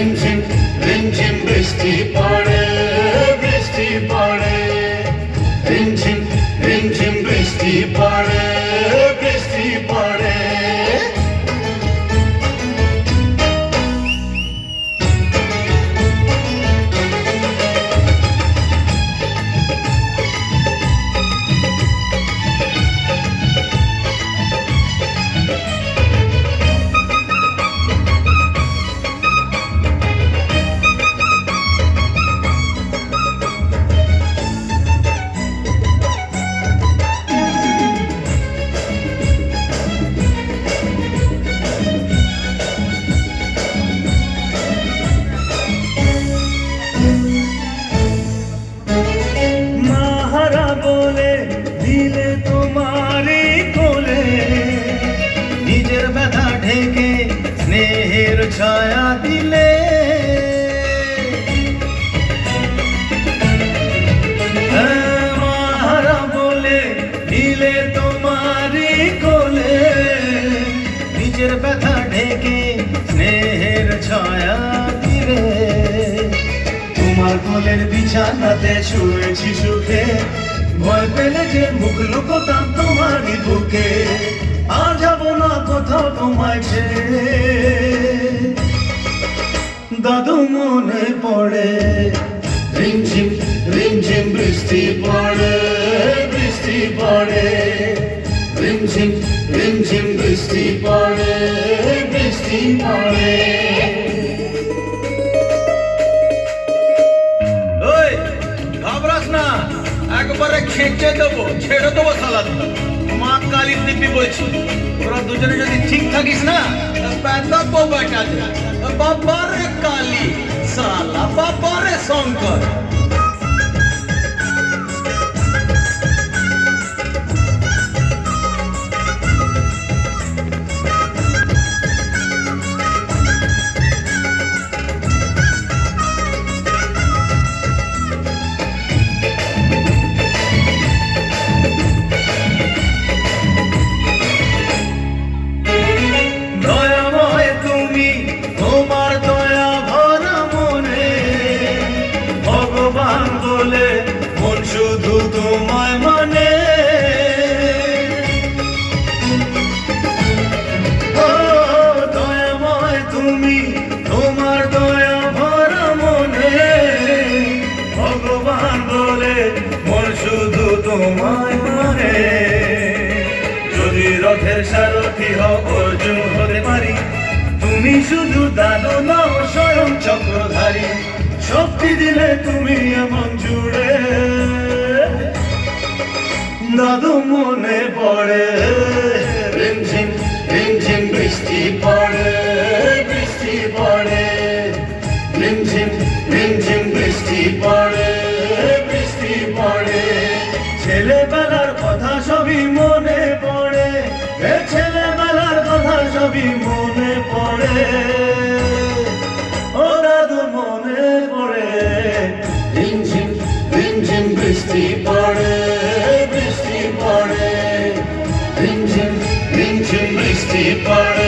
রিমঝিম রিমঝিম বৃষ্টি পড়ে ব্যথা ঢেকে স্নেহের ছায়া দিলে। হ্যাঁ, বলে দিলে তোমারই কোলে। নিজের ব্যথা ঢেকে স্নেহের ছায়া দিলে। তোমার কোলের বিছানাতে শুয়েছি সুখে। ভয় পেলে যে মুখ লুকোতাম তোমারই বুকে। তোমায় ছেড়ে দাদু মনে পড়ে। রিমঝিম রিমঝিম বৃষ্টি পড়ে বৃষ্টি পড়ে। রিমঝিম রিমঝিম বৃষ্টি পড়ে বৃষ্টি পড়ে। ঘাবড়াস না। একবারে খেঁচে দেবো, ছেড়ে দেবো সালাদ। মা কালীর দিব্যি বলছি, ওরা দুজনে যদি ঠিক থাকিস না পেদা বাবা বাবা রে কালী, সালা বাবারে শঙ্কর। তোমায় মানে। ভগবান তোমায় মানে। যদি রথের সারথি অর্জুন হতে পারি। তুমি শুধু দানো নাও, স্বয়ং চক্রধারী। শক্তি দিলে তুমি এমন জুড়ে দাদু মনে পড়ে। রিমঝিম রিমঝিম বৃষ্টি পড়ে বৃষ্টি পড়ে। রিমঝিম রিমঝিম বৃষ্টি পড়ে বৃষ্টি পড়ে। ছেলেবেলার কথা সবই মনে পড়ে, এ ছেলেবেলার কথা সবই মনে পড়ে। ও দাদু মনে পড়ে। রিমঝিম রিমঝিম বৃষ্টি ninja, ninja, ninja, ninja, ninja, ninja,